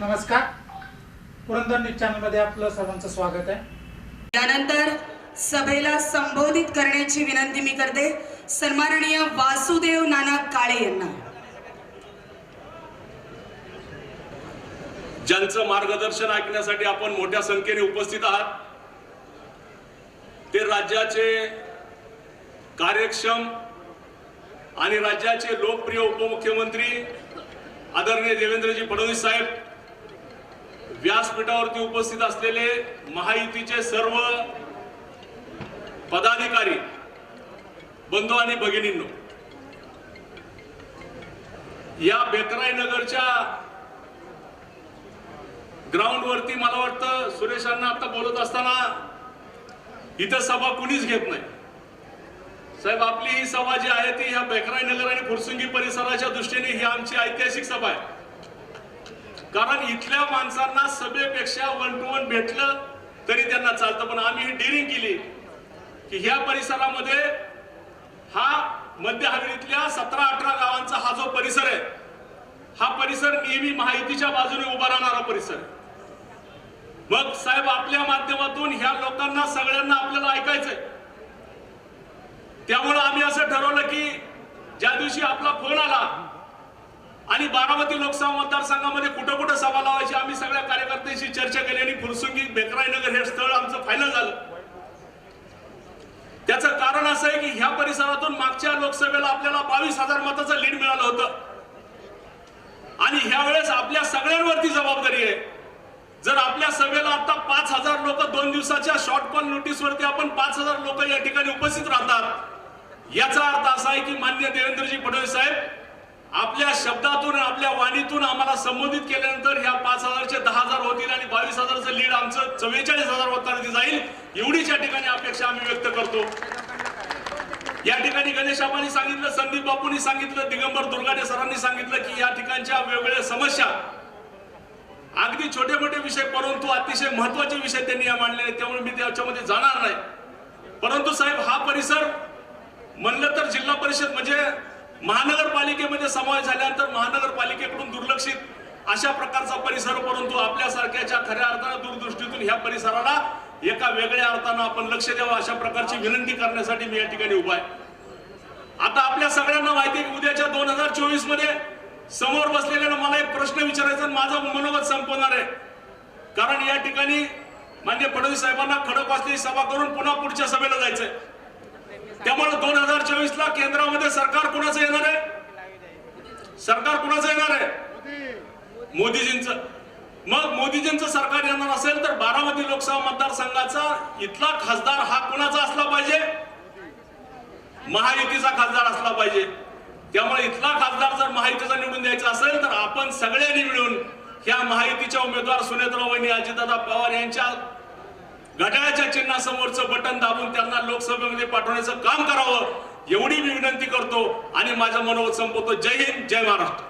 नमस्कार. पुरंदर न्यूज चॅनलमध्ये आपलं सर्वांचं स्वागत आहे. यानंतर सभेला संबोधित करण्याची विनंती मी करते. सन्माननीय वासुदेव नाना काळे यांना. ज्यांचं मार्गदर्शन ऐकण्यासाठी आपण मोठ्या संख्येने उपस्थित आहात ते राज्याचे कार्यक्षम आणि राज्याचे लोकप्रिय उपमुख्यमंत्री आदरणीय देवेंद्रजी फडणवीस साहेब व्यासपीठावरती उपस्थित असलेले महायुतीचे सर्व पदाधिकारी बंधू आणि भगिनींनो या बेकराई नगरच्या ग्राउंड वरती मला वाटतं सुरेशांना आता बोलत असताना इथं सभा कुणीच घेत नाही. साहेब आपली ही सभा जी आहे ती ह्या बेकराई नगर आणि फुरसुंगी परिसराच्या दृष्टीने ही आमची ऐतिहासिक सभा आहे. कारण इथल्या माणसांना सभेपेक्षा वन टू वन भेटलं तरी त्यांना चालतं. पण आम्ही ही डिरिंग केली की ह्या परिसरामध्ये हा मध्य हवेलीतल्या सतरा अठरा गावांचा हा जो परिसर आहे हा परिसर नेहमी माहितीच्या बाजूने उभा राहणारा परिसर आहे. मग साहेब आपल्या माध्यमातून ह्या लोकांना सगळ्यांना आपल्याला ऐकायचंय. त्यामुळं आम्ही असं ठरवलं की ज्या दिवशी आपला फोन आला आणि बारामती लोकसभा मतदारसंघामध्ये कुठं कुठं सभा लावायची आम्ही सगळ्या कार्यकर्त्यांशी चर्चा केली आणि फुरसुंगी बेकराईनगर हे स्थळ आमचं फायनल झालं. त्याचं कारण असं आहे की ह्या परिसरातून मागच्या लोकसभेला आपल्याला बावीस हजार मताचं लीड मिळालं होतं. आणि ह्या वेळेस आपल्या सगळ्यांवरती जबाबदारी आहे. जर आपल्या सभेला आता पाच हजार लोक दोन दिवसाच्या शॉर्ट नोटीसवरती आपण पाच हजार लोक या ठिकाणी उपस्थित राहतात. याचा अर्थ असा आहे की मान्य देवेंद्रजी फडणवीस साहेब आपल्या शब्दातून आणि आपल्या वाणीतून आम्हाला संबोधित केल्यानंतर ह्या पाच हजारचे दहा हजार होतील आणि बावीस हजारचं लीड आमचं चव्वेचाळीस हजार वरती जाईल एवढीच या ठिकाणी अपेक्षा आम्ही व्यक्त करतो. या ठिकाणी गणेश आबांनी सांगितलं संदीप बापूंनी सांगितलं दिगंबर दुर्गाडे सरांनी सांगितलं की या ठिकाणच्या वेगवेगळ्या समस्या अगदी छोटे मोठे विषय परंतु अतिशय महत्त्वाचे विषय त्यांनी या मांडलेले त्यामुळे मी त्याच्यामध्ये जाणार नाही. परंतु साहेब हा परिसर म्हणलं तर जिल्हा परिषद म्हणजे महानगरपालिकेमध्ये समावेश झाल्यानंतर महानगरपालिकेकडून दुर्लक्षित अशा प्रकारचा परिसर परंतु आपल्यासारख्याच्या खऱ्या अर्थानं दूरदृष्टीतून ह्या परिसराला एका वेगळ्या अर्थानं आपण लक्ष द्यावं अशा प्रकारची विनंती करण्यासाठी मी या ठिकाणी उभा आहे. आता आपल्या सगळ्यांना माहिती आहे की उद्याच्या दोन हजार चोवीसमध्ये समोर बसलेल्यानं मला एक प्रश्न विचारायचा आणि माझं मनोगत संपवणार आहे. कारण या ठिकाणी मान्य फडणवीस साहेबांना खडक वाचलेली सभा करून पुन्हा पुढच्या सभेला जायचंय. त्यामुळे दोन हजार चोवीस ला केंद्रामध्ये सरकार कुणाचं येणार आहे? सरकार कुणाचं येणार आहे? मोदीजींच. मग मोदीजींचं सरकार येणार असेल तर बारामती लोकसभा मतदारसंघाचा इथला खासदार हा कुणाचा असला पाहिजे? महायुतीचा खासदार असला पाहिजे. त्यामुळे इथला खासदार जर महायुतीचा निवडून द्यायचा असेल तर आपण सगळ्यांनी मिळून ह्या महायुतीच्या उमेदवार सुनेत्रा वहिनी अजितदादा पवार यांच्या घड्याळाच्या चिन्हासमोरचं बटन दाबून त्यांना लोकसभेमध्ये पाठवण्याचं काम करावं एवढी मी विनंती करतो आणि माझ्या मनोवत संपवतो. जय हिंद जय महाराष्ट्र.